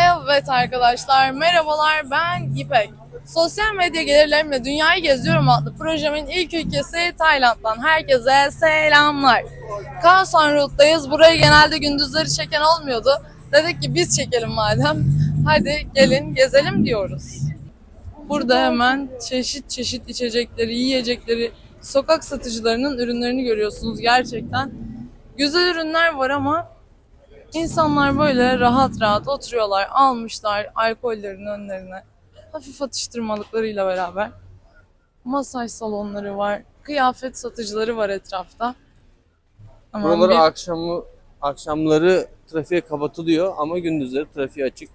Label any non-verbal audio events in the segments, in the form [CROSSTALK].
Evet arkadaşlar merhabalar ben İpek. Sosyal medya gelirlerimle dünyayı geziyorum adlı projemin ilk ülkesi Tayland'dan. Herkese selamlar. Khao San Road'dayız. Burayı genelde gündüzleri çeken olmuyordu. Dedik ki biz çekelim madem. Hadi gelin gezelim diyoruz. Burada hemen çeşit çeşit içecekleri, yiyecekleri, sokak satıcılarının ürünlerini görüyorsunuz gerçekten. Güzel ürünler var ama İnsanlar böyle rahat rahat oturuyorlar, almışlar alkollerin önlerine. Hafif atıştırmalıklarıyla beraber. Masaj salonları var, kıyafet satıcıları var etrafta. Aman Buraları bir- akşamı akşamları trafiğe kapatılıyor ama gündüzleri trafiğe açık.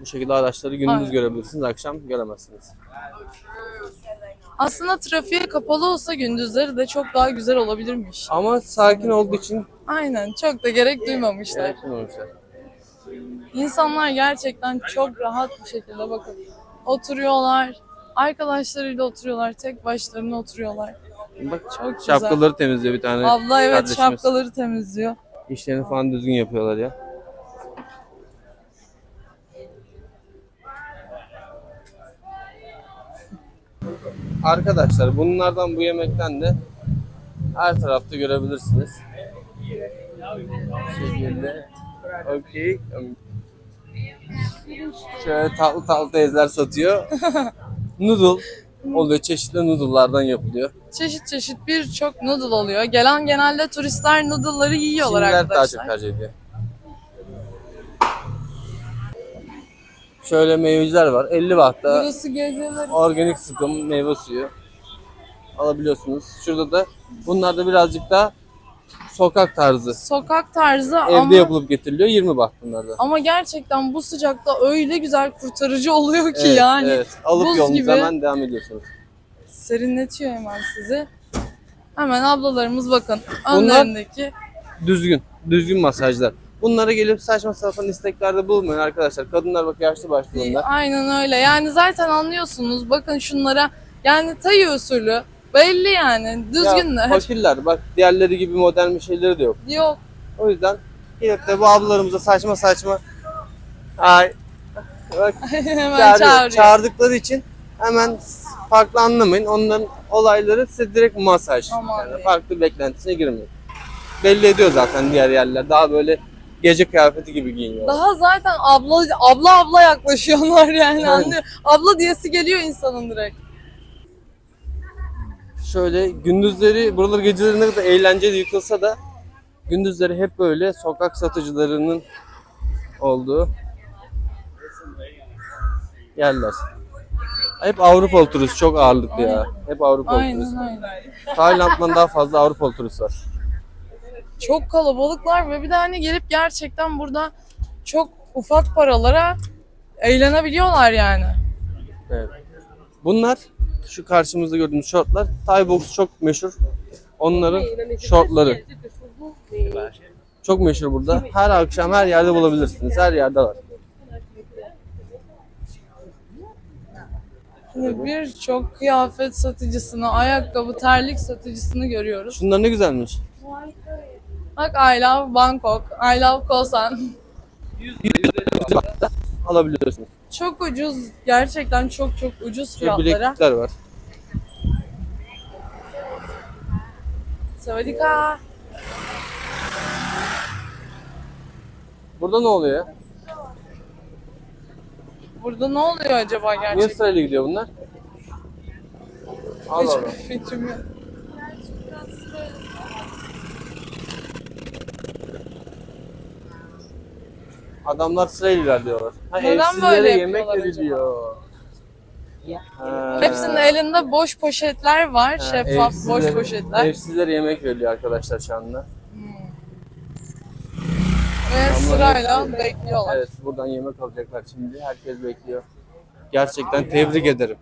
Bu şekilde araçları gündüz Aynen. görebilirsiniz, akşam göremezsiniz. Aslında trafiğe kapalı olsa gündüzleri de çok daha güzel olabilirmiş. Ama sakin olduğu için Aynen, çok da gerek duymamışlar. gerektirmemişler. İnsanlar gerçekten çok rahat bir şekilde bakın oturuyorlar. Arkadaşlarıyla oturuyorlar, tek başlarına oturuyorlar. Bak Çok güzel. şapkaları temizliyor bir tane Abla evet kardeşimiz. şapkaları temizliyor. İşlerini falan düzgün yapıyorlar ya. Arkadaşlar bunlardan bu yemekten de her tarafta görebilirsiniz. Bu şekilde. Okey. Şöyle tatlı tatlı teyzeler satıyor. [LAUGHS] Noodle oluyor. Çeşitli noodle'lardan yapılıyor. Çeşit çeşit birçok noodle oluyor. Gelen genelde turistler noodle'ları yiyorlar Çinliler daha arkadaşlar. çok tercih ediyor. Şöyle meyveciler var. 50 bahta Burası geceleri. organik sıkım meyve suyu alabiliyorsunuz. Şurada da bunlar da birazcık daha sokak tarzı. Sokak tarzı Evde ama yapılıp getiriliyor 20 baht bunlar da. ama gerçekten bu sıcakta öyle güzel kurtarıcı oluyor ki Evet, yani. evet. Alıp buz yolunuza gibi. hemen devam ediyorsunuz. Serinletiyor hemen sizi. Hemen ablalarımız bakın önlerindeki Düzgün, düzgün masajlar. Bunlara gelip saçma sapan isteklerde bulmayın arkadaşlar. Kadınlar bak yaşlı başlı onlar. aynen öyle. Yani zaten anlıyorsunuz. Bakın şunlara yani tayı usulü belli yani Ya, düzgünler. fakirler bak diğerleri gibi modern bir şeyleri de yok. Yok O yüzden gelip de bu ablalarımıza saçma saçma ay bak [LAUGHS] hemen çağırıyor. çağırıyor. çağırdıkları için hemen farklı anlamayın. Onların olayları size direkt masaj. Aman Yani farklı beklentisine girmeyin. Belli ediyor zaten diğer yerler. Daha böyle gece kıyafeti gibi giyiniyor. Daha zaten abla abla abla yaklaşıyorlar yani anlıyor. Abla diyesi geliyor insanın direkt. Şöyle gündüzleri, buraları geceleri ne kadar eğlenceli yıkılsa da gündüzleri hep böyle sokak satıcılarının olduğu yerler. Hep Avrupalı turist çok ağırlıklı ya. Hep turist. Aynen aynen. Tayland'dan daha fazla Avrupalı turist var. Çok kalabalıklar ve bir de hani gelip gerçekten burada çok ufak paralara eğlenebiliyorlar yani. Evet. Bunlar şu karşımızda gördüğümüz şortlar. Thai box çok meşhur. Onların şortları. Çok meşhur burada. Her akşam her yerde bulabilirsiniz. Her yerde var. Şimdi birçok kıyafet satıcısını, ayakkabı, terlik satıcısını görüyoruz. Şunlar ne güzelmiş. Bak I love Bangkok, I love Koh San. Alabiliyorsunuz. Çok ucuz, gerçekten çok çok ucuz Şöyle fiyatlara. bileklikler var. Savadika. Burada ne oluyor ya? Burada ne oluyor acaba Niye gerçekten? sırayla gidiyor bunlar? Allah Allah. Hiçbir fikrim yok. Adamlar sırayla ilerliyorlar. Ha, Neden evsizlere böyle yemek yapıyorlar veriliyor. Ha. Hepsinin elinde boş poşetler var, Ha, şeffaf boş evsizlere- poşetler. Evsizlere yemek veriliyor arkadaşlar şu anda. Ve sırayla bekliyorlar. Evet buradan yemek alacaklar şimdi. Herkes bekliyor. Gerçekten tebrik ederim.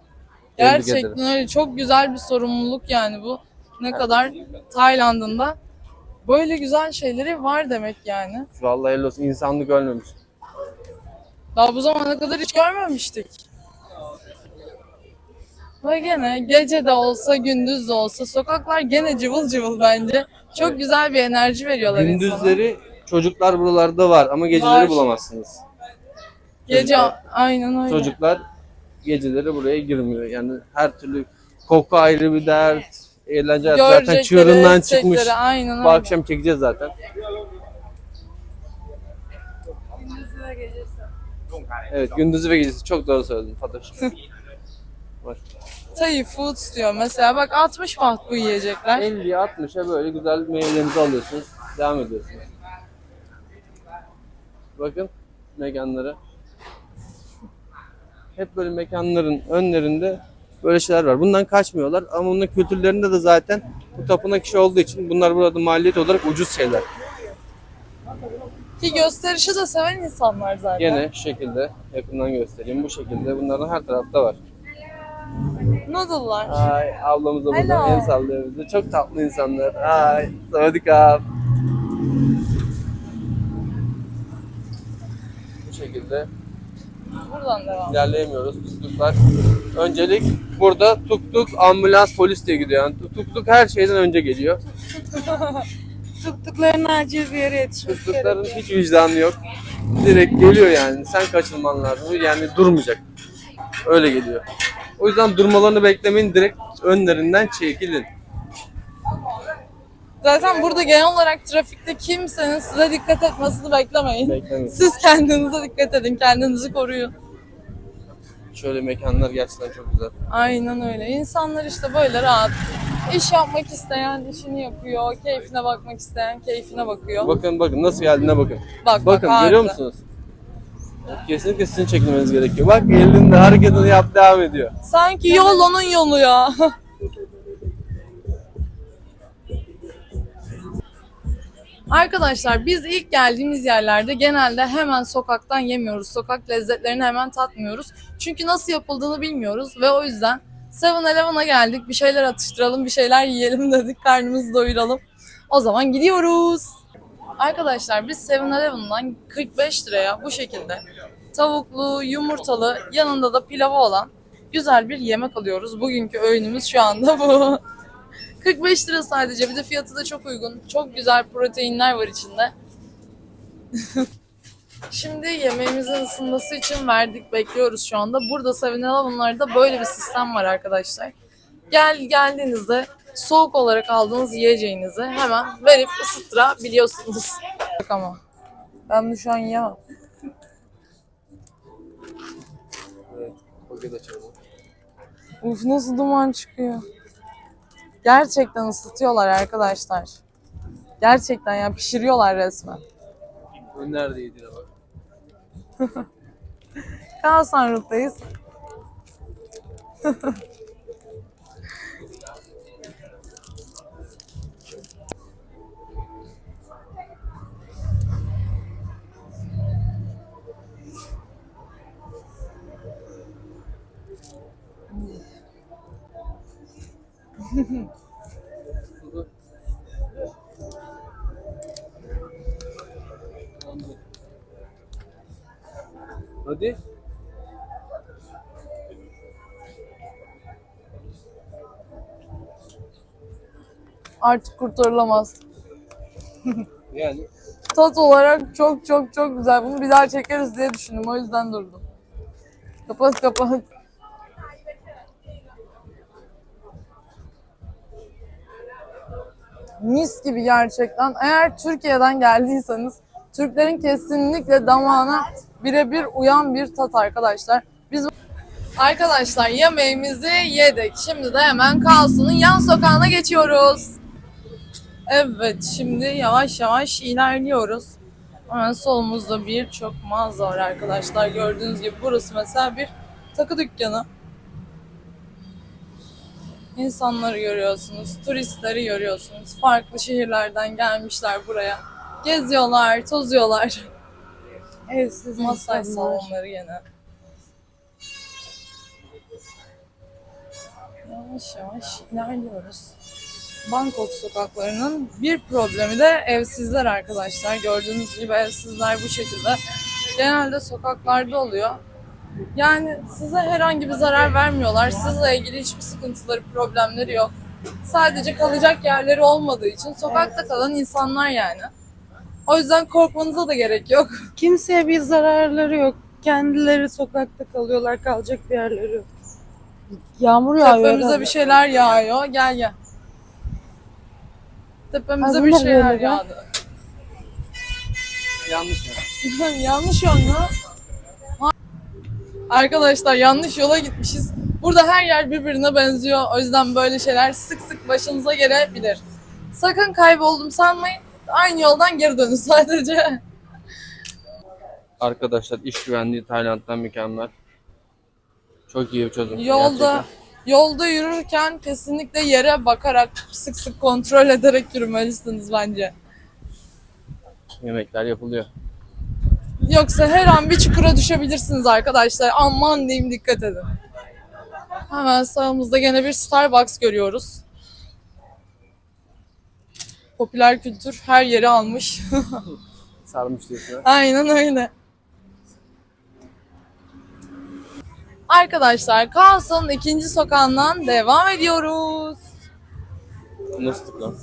Tebrik ederim. Gerçekten öyle çok güzel bir sorumluluk yani bu. Ne kadar Tayland'ın da böyle güzel şeyleri var demek yani. Vallahi helal olsun insanlık ölmemiş. Daha bu zamana kadar hiç görmemiştik. Ve gene gece de olsa gündüz de olsa sokaklar gene cıvıl cıvıl bence. Çok güzel bir enerji veriyorlar insana. Gündüzleri çocuklar buralarda var ama geceleri Var. bulamazsınız. Gece Çocuklar- aynen öyle. Çocuklar geceleri buraya girmiyor. Yani her türlü koku ayrı bir dert. Eğlence zaten Görecekleri, çığırından çıkmış. edecekleri, Aynen öyle. Bu akşam çekeceğiz zaten. Evet gündüzü ve gecesi çok doğru söyledin Fatoş. [LAUGHS] Var. Thai foods diyor mesela bak 60 baht bu yiyecekler. 50'ye 60'a böyle güzel meyvelerinizi alıyorsunuz. Devam ediyorsunuz. Bakın mekanları. Hep böyle mekanların önlerinde böyle şeyler var. Bundan kaçmıyorlar ama bunun kültürlerinde de zaten bu tapınak işi olduğu için bunlar burada maliyet olarak ucuz şeyler. Ki gösterişi de seven insanlar zaten. Gene şu şekilde yakından göstereyim. Bu şekilde bunların her tarafta var. Noodle'lar. Ay ablamız da burada Hello. el sallıyor bize. Çok tatlı insanlar. Ay savatikaap. Bu şekilde Buradan devam. ilerleyemiyoruz. Tuktuklar. Öncelik burada tuk tuk, ambulans, polis diye gidiyor. Yani tuk tuk her şeyden önce geliyor. [LAUGHS] Tuttuklarına acil bir yere yetişmek Tuktukların hiç vicdanı yok. Direkt geliyor yani. Sen kaçırman lazım. Yani durmayacak. Öyle geliyor. O yüzden durmalarını beklemeyin. Direkt önlerinden çekilin. Zaten burada genel olarak trafikte kimsenin size dikkat etmesini beklemeyin. Beklemeyin. Siz kendinize dikkat edin, kendinizi koruyun. Şöyle mekanlar gerçekten çok güzel. Aynen öyle. İnsanlar işte böyle rahat. İş yapmak isteyen işini yapıyor, keyfine bakmak isteyen keyfine bakıyor. Bakın bakın nasıl geldiğine bakın. bak Bakın bak, görüyor harika. musunuz? Kesinlikle sizin çekilmeniz gerekiyor. Bak elinde hareketini yap devam ediyor. Sanki yol onun yolu ya. [LAUGHS] Arkadaşlar biz ilk geldiğimiz yerlerde genelde hemen sokaktan yemiyoruz. Sokak lezzetlerini hemen tatmıyoruz. Çünkü nasıl yapıldığını bilmiyoruz ve o yüzden 7-Eleven'a geldik. Bir şeyler atıştıralım, bir şeyler yiyelim dedik. Karnımızı doyuralım. O zaman gidiyoruz. Arkadaşlar biz 7-Eleven'dan 45 liraya bu şekilde tavuklu, yumurtalı, yanında da pilavı olan güzel bir yemek alıyoruz. Bugünkü öğünümüz şu anda bu. [LAUGHS] 45 lira sadece. Bir de fiyatı da çok uygun. Çok güzel proteinler var içinde. [LAUGHS] Şimdi yemeğimizin ısınması için verdik. Bekliyoruz şu anda. Burada 7-Eleven'larda böyle bir sistem var arkadaşlar. Gel geldiğinizde soğuk olarak aldığınız yiyeceğinizi hemen verip ısıttırabiliyorsunuz. Bak ama ben bunu şu an yiyemem. Evet, paket açalım. Uf nasıl duman çıkıyor. Gerçekten ısıtıyorlar arkadaşlar. Gerçekten ya pişiriyorlar resmen. Önler de yediğine bak. Kalsanrut'tayız. Hadi. Artık kurtarılamaz. [LAUGHS] Yani Tat olarak çok çok çok güzel. Bunu bir daha çekeriz diye düşündüm. O yüzden durdum. Kapat kapat. Mis gibi gerçekten. Eğer Türkiye'den geldiyseniz Türklerin kesinlikle damağına birebir uyan bir tat arkadaşlar. Biz Arkadaşlar yemeğimizi yedik. Şimdi de hemen Kalsu'nun yan sokağına geçiyoruz. Evet, şimdi yavaş yavaş ilerliyoruz. Hemen solumuzda birçok mağaza var arkadaşlar. Gördüğünüz gibi burası mesela bir takı dükkanı. İnsanları görüyorsunuz, turistleri görüyorsunuz. Farklı şehirlerden gelmişler buraya. Geziyorlar, tozuyorlar. Evsiz Masaj salonları gene. Yavaş yavaş ilerliyoruz. Bangkok sokaklarının bir problemi de evsizler arkadaşlar. Gördüğünüz gibi evsizler bu şekilde. Genelde sokaklarda oluyor. Yani size herhangi bir zarar vermiyorlar. Sizle ilgili hiçbir sıkıntıları, problemleri yok. Sadece kalacak yerleri olmadığı için sokakta kalan insanlar yani. O yüzden korkmanıza da gerek yok. [LAUGHS] Kimseye bir zararları yok. Kendileri sokakta kalıyorlar. Kalacak bir yerleri yok. Yağmur yağıyor. Tepemize bir şeyler yağıyor. Gel gel. Tepemize bir şeyler yağdı. Yanlış ya. [LAUGHS] yanlış yol mu? Arkadaşlar yanlış yola gitmişiz. Burada her yer birbirine benziyor. O yüzden böyle şeyler sık sık başınıza gelebilir. Sakın kayboldum sanmayın. Aynı yoldan geri dönün sadece. Arkadaşlar iş güvenliği Tayland'dan mükemmel. Çok iyi bir çözüm. Yolda gerçekten. yolda yürürken kesinlikle yere bakarak sık sık kontrol ederek yürümelisiniz bence. Yemekler yapılıyor. Yoksa her an bir çukura düşebilirsiniz arkadaşlar. Aman diyeyim dikkat edin. Hemen sağımızda gene bir Starbucks görüyoruz. Popüler kültür her yeri almış. [LAUGHS] Sarmış diyorsun. Aynen öyle. Arkadaşlar Kaos'un ikinci sokağından devam ediyoruz. Nasıl lan?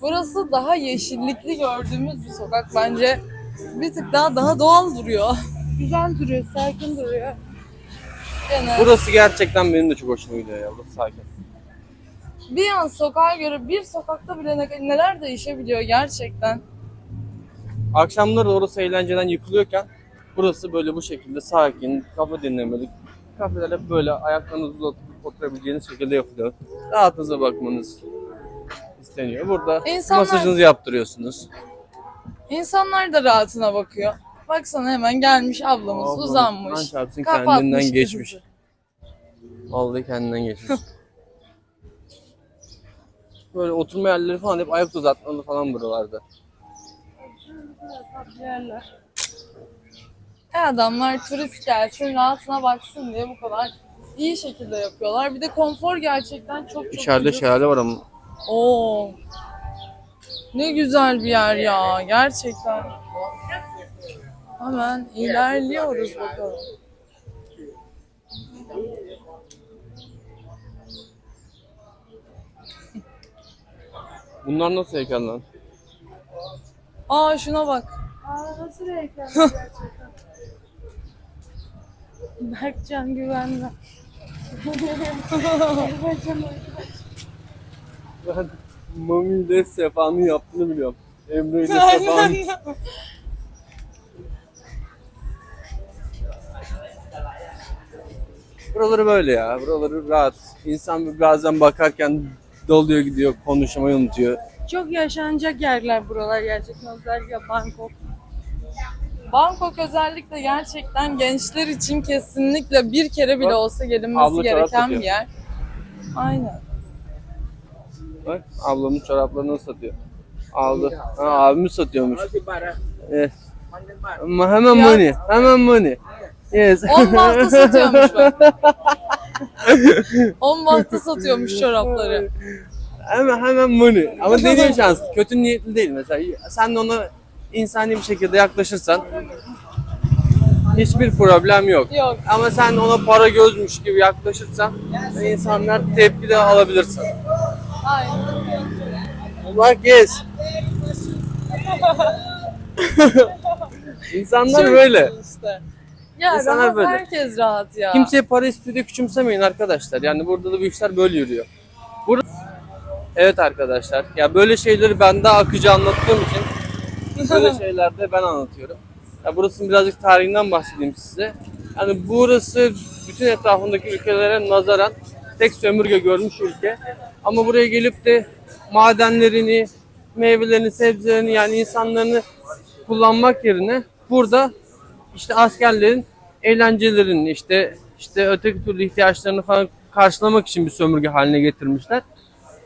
Burası daha yeşillikli gördüğümüz bir sokak bence. Bir tık daha daha doğal duruyor. [LAUGHS] Güzel duruyor. Sakin duruyor. Gene. Burası gerçekten benim de çok hoşuma gidiyor ya. Burası sakin. Bir an sokağa göre bir sokakta bile ne- neler değişebiliyor gerçekten. Akşamları orası eğlenceden yıkılıyorken burası böyle bu şekilde sakin, kafa dinlemelik. Kafeler hep böyle ayaklarınızı uzatıp oturabileceğiniz şekilde yapılıyor. Rahatınıza bakmanız isteniyor. Burada İnsanlar- masajınızı yaptırıyorsunuz. İnsanlar da rahatına bakıyor. Baksana hemen gelmiş ablamız Ablamız uzanmış. Kapatmış kendinden geçmiş. Vallahi kendinden geçmiş. [LAUGHS] böyle oturma yerleri falan hep ayak uzatmalı falan buralarda. Yerler. E adamlar turist gelsin rahatına baksın diye bu kadar iyi şekilde yapıyorlar. Bir de konfor gerçekten çok çok İçeride ucuz. şelale var ama Oo. Ne güzel bir yer ya gerçekten. Hemen ilerliyoruz bakalım. Bunlar nasıl heykel lan? Aa şuna bak. Aa nasıl renkler gerçekten. Berkcan güvenli. [LAUGHS] Ben Mami ile Sefa'nın yaptığını biliyorum. Emre ile Sefa'nın. Buraları böyle ya. Buraları rahat. İnsan bazen bakarken doluyor gidiyor, konuşmayı unutuyor. Çok yaşanacak yerler buralar gerçekten. Özellikle Bangkok. Bangkok özellikle gerçekten gençler için kesinlikle bir kere bile Bak, olsa gelinmesi abla çorap gereken satıyor. bir yer. Aynen. Bak ablamın çoraplarını satıyor. Aldı. Ha, abimiz satıyormuş. Evet. Ama hemen money. Hemen money. Yes. 10 bahtı satıyormuş bak. [LAUGHS] [LAUGHS] 10 bahtı satıyormuş çorapları. Hemen hemen money. Ama deniyor şans. Kötü niyetli değil mesela. Sen de ona insani bir şekilde yaklaşırsan hiçbir problem yok. Yok. Ama sen ona para gözmüş gibi yaklaşırsan insanlar tepki de alabilirsin. Aynen. Yes. [LAUGHS] İnsanlar Çok böyle. işte. Ya İnsanlar rahat, böyle. herkes rahat ya. Kimseye para istiyor diye küçümsemeyin arkadaşlar. Yani burada da bu işler böyle yürüyor. Bur evet arkadaşlar. Ya böyle şeyleri ben daha akıcı anlattığım için böyle [LAUGHS] şeylerde ben anlatıyorum. Ya burasının birazcık tarihinden bahsedeyim size. Yani burası bütün etrafındaki ülkelere nazaran tek sömürge görmüş ülke. Ama buraya gelip de madenlerini, meyvelerini, sebzelerini yani insanlarını kullanmak yerine burada işte askerlerin eğlencelerini işte işte öteki türlü ihtiyaçlarını falan karşılamak için bir sömürge haline getirmişler.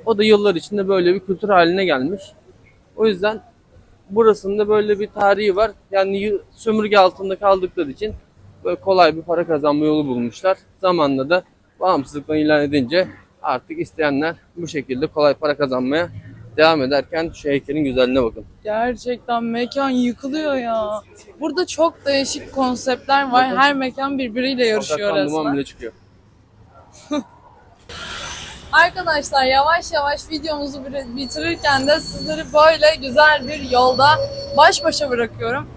O da yıllar içinde böyle bir kültür haline gelmiş. O yüzden burasında böyle bir tarihi var. Yani sömürge altında kaldıkları için böyle kolay bir para kazanma yolu bulmuşlar. Zamanla da bağımsızlıktan ilan edince artık isteyenler bu şekilde kolay para kazanmaya devam ederken şu heykelin güzelliğine bakın. Gerçekten mekan yıkılıyor ya. Burada çok değişik konseptler var. Her mekan birbiriyle yarışıyor Sokaktan duman resmen. bile çıkıyor. [LAUGHS] Arkadaşlar yavaş yavaş videomuzu bir- bitirirken de sizleri böyle güzel bir yolda baş başa bırakıyorum.